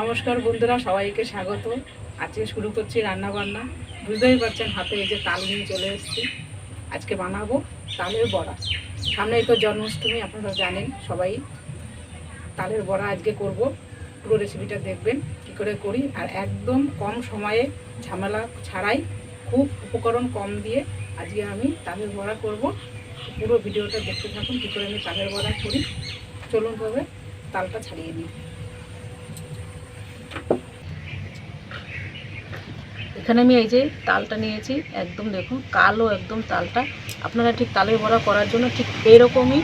নমস্কার বন্ধুরা, সবাইকে স্বাগত। আজকে শুরু করছি রান্না বান্না বুঝতেই পারছেন, হাতে এই যে তাল নিয়ে চলে এসেছি। আজকে বানাবো তালের বড়া। সামনেই তো জন্মাষ্টমী, আপনারা জানেন সবাই। তালের বড়া আজকে করব। পুরো রেসিপিটা দেখবেন, কী করে করি। আর একদম কম সময়ে ঝামেলা ছাড়াই, খুব উপকরণ কম দিয়ে আজকে আমি তালের বড়া করব। পুরো ভিডিওটা দেখতে থাকুন, কী করে আমি তালের বড়া করি। চলুন তবে তালটা ছাড়িয়ে নিই। এখানে আমি এই যে তালটা নিয়েছি, একদম দেখুন, কালো একদম তালটা। আপনারা ঠিক তালের বড়া করার জন্য ঠিক এইরকমই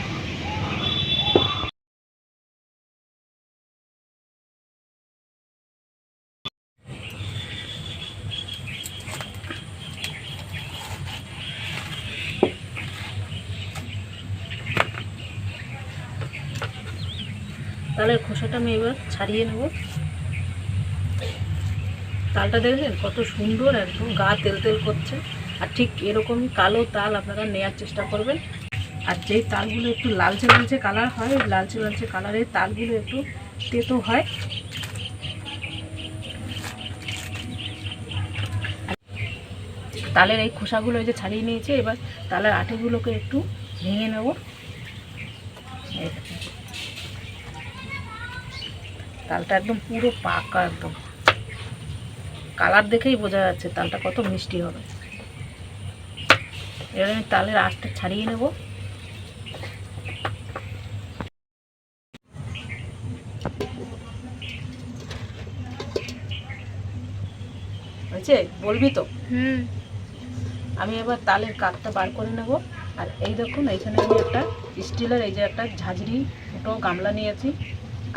তালের খোসাটা আমি এবার ছাড়িয়ে নেব। তালটা দেখেছেন? কত সুন্দর একদম গা তেল তেল করছে। আর ঠিক এরকমই কালো তাল আপনারা নেওয়ার চেষ্টা করবেন। আর যেই তালগুলো একটু লালচে লালচে কালার হয় লালচে লালচে কালারের তালগুলো একটু তেতো হয়। তালের এই খোসাগুলো যে ছাড়িয়ে নিয়েছে, এবার তালের আটিগুলোকে একটু ভেঙে নেব। তালটা একদম পুরো পাকা একদম। কালার দেখেই বোঝা যাচ্ছে তালটা কত মিষ্টি হবে। এবার আমি তালের আঁশটা ছাড়িয়ে নেব। হয়েছে? বলবি তো? হুম। আমি এবার তালের কাপটা বার করে নেব। আর এই দেখুন এইখানে আমি একটা স্টিলের এই যে একটা ঝাঁঝরি ছোটো গামলা নিয়েছি।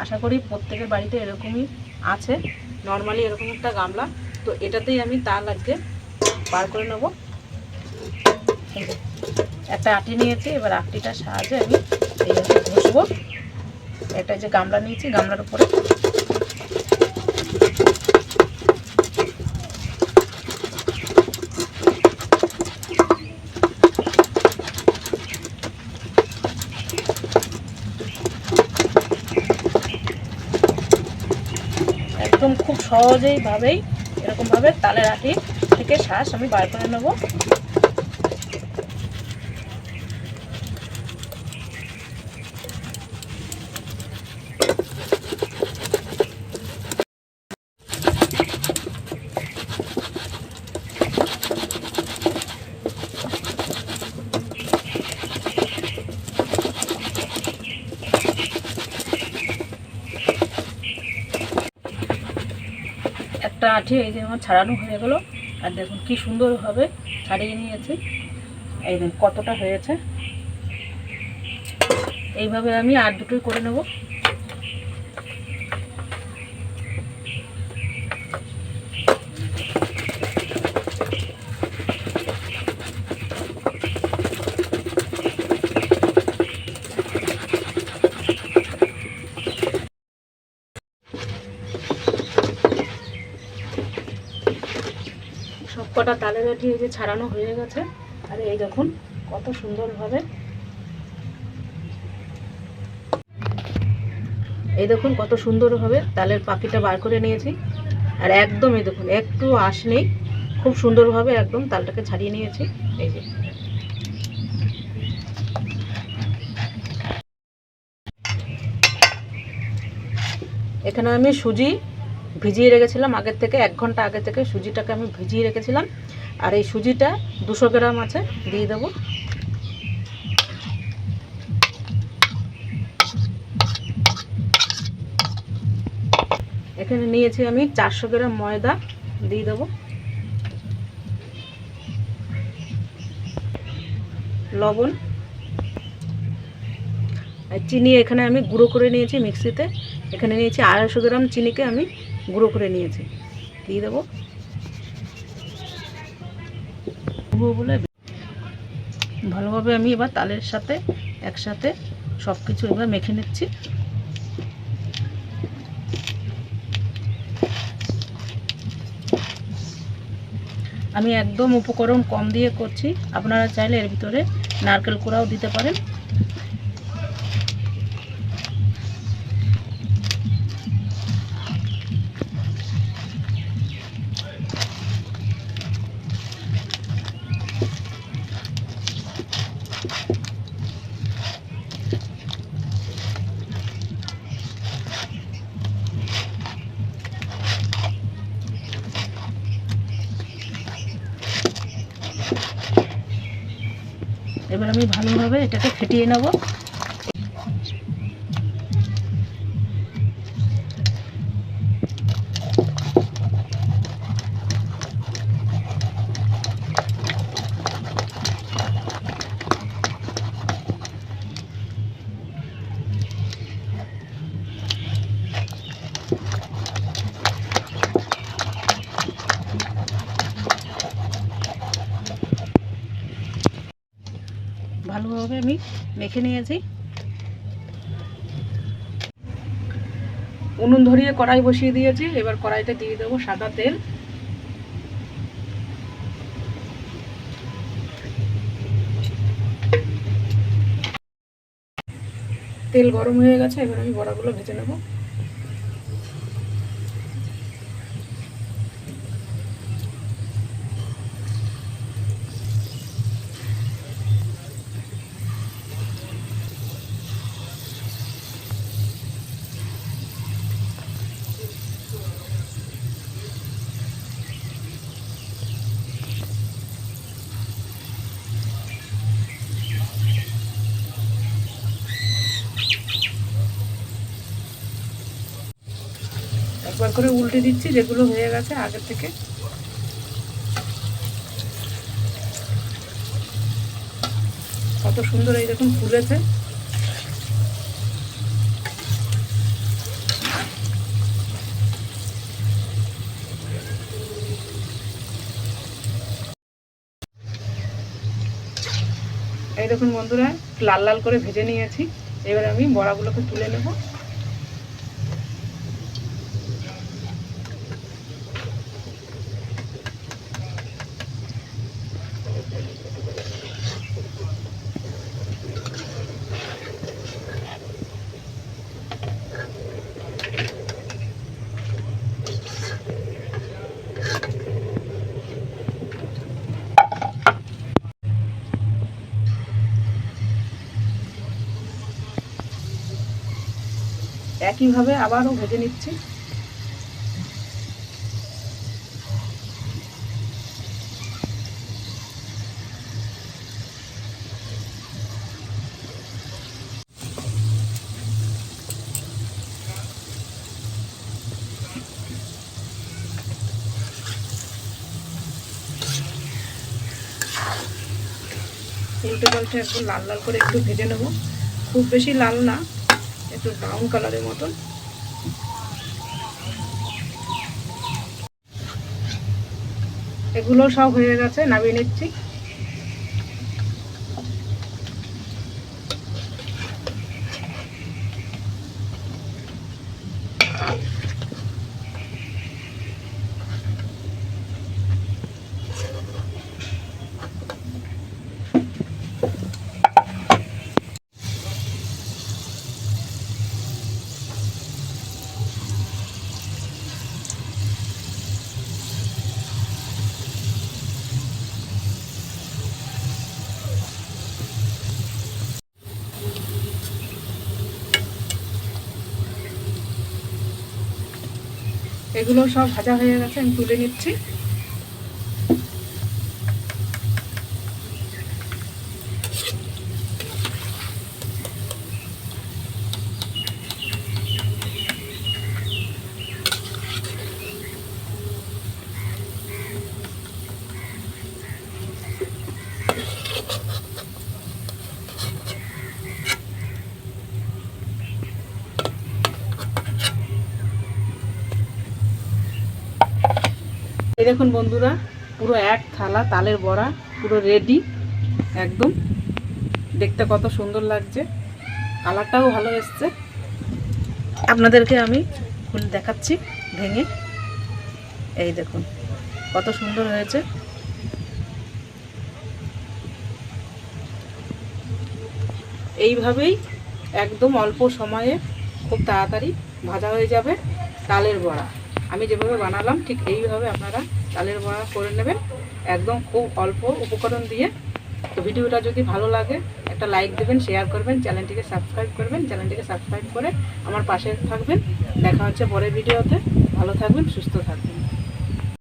আশা করি প্রত্যেকের বাড়িতে এরকমই আছে। নর্মালি এরকম একটা গামলা। তো এটাতেই আমি তাল আজকে বার করে নেব। একটা আটি নিয়েছি, এবার আটিটার সাহায্যে আমি এইভাবে ঘষবো। একটা যে গামলা নিয়েছি, গামলার উপরে। একদম খুব সহজেই ভাবেই এরকমভাবে তালের আটি থেকে শ্বাস আমি বার করে নেব। একটা আছে, এই যে আমার ছাড়ানো হয়ে গেলো। আর দেখুন কি সুন্দরভাবে ছাড়িয়ে নিয়েছি। এই কতটা হয়েছে। এইভাবে আমি আর দুটোই করে নেব। সব কটা আঠি এই যে ছাড়ানো হয়ে গেছে। আর এই দেখুন, কত সুন্দরভাবে। এই দেখুন, কত সুন্দরভাবে তালের পাখিটা বার করে নিয়েছি। আর একদম এই দেখুন, একটু আঁশ নেই, খুব সুন্দরভাবে একদম তালটাকে ছাড়িয়ে নিয়েছি। এই যে। এখানে আমি সুজি ভিজিয়ে রেখেছিলাম আগের থেকে, এক ঘণ্টা আগে থেকে সুজিটাকে আমি ভিজিয়ে রেখেছিলাম। আর এই সুজিটা দুশো গ্রাম আছে, দিয়ে দেবো। এখানে নিয়েছি আমি চারশো গ্রাম ময়দা, দিয়ে দেবো। লবণ। চিনি এখানে আমি গুঁড়ো করে নিয়েছি মিক্সিতে। এখানে নিয়েছি আড়াইশো গ্রাম চিনিকে আমি গুঁড়ো করে নিয়েছি। দিয়ে দেবো। বলে ভালোভাবে আমি এবার তালের সাথে একসাথে সব কিছু এবার মেখে নিচ্ছি। আমি একদম উপকরণ কম দিয়ে করছি। আপনারা চাইলে এর ভিতরে নারকেল কোড়াও দিতে পারেন। আমি ভালোভাবে এটাকে ফেটিয়ে নেব। ভালোভাবে আমি মেখে নিয়েছি। উনুন ধরিয়ে কড়াই বসিয়ে দিয়েছি, এবার কড়াইতে দিয়ে দেবো সাদা তেল। তেল গরম হয়ে গেছে, এবার আমি বড়াগুলো ভেজে নেব। একবার করে উল্টে দিচ্ছি, যেগুলো হয়ে গেছে আগে থেকে। কত সুন্দর এই দেখুন ফুলেছে। এই দেখুন বন্ধুরা, লাল লাল করে ভেজে নিয়েছি। এবার আমি বড়াগুলোকে তুলে নেব। একইভাবে আবারও ভেজে নিচ্ছি। উল্টে পাল্টে একদম লাল লাল করে একটু ভেজে নেব। খুব বেশি লাল না। একটু ব্রাউন কালারের মতন। এগুলো সব হয়ে গেছে নামিয়ে নিচ্ছি। এগুলো সব ভাজা হয়ে গেছে আমি তুলে নিচ্ছি। এই দেখুন বন্ধুরা, পুরো এক থালা, তালের বড়া, পুরো রেডি একদম। দেখতে কত সুন্দর লাগছে। কালারটাও ভালো এসছে। আপনাদেরকে আমি ফুল দেখাচ্ছি ভেঙে। এই দেখুন, কত সুন্দর হয়েছে। এইভাবেই একদম অল্প সময়ে খুব তাড়াতাড়ি ভাজা হয়ে যাবে তালের বড়া। আমি যেভাবে বানালাম, ঠিক এইভাবে আপনারা চালের বড়া করে নেবেন। একদম খুব অল্প উপকরণ দিয়ে। তো ভিডিওটা যদি ভালো লাগে, একটা লাইক দেবেন শেয়ার করবেন, চ্যানেলটিকে সাবস্ক্রাইব করবেন, চ্যানেলটিকে সাবস্ক্রাইব করে আমার পাশে থাকবেন। দেখা হচ্ছে পরের ভিডিওতে। ভালো থাকবেন, সুস্থ থাকবেন।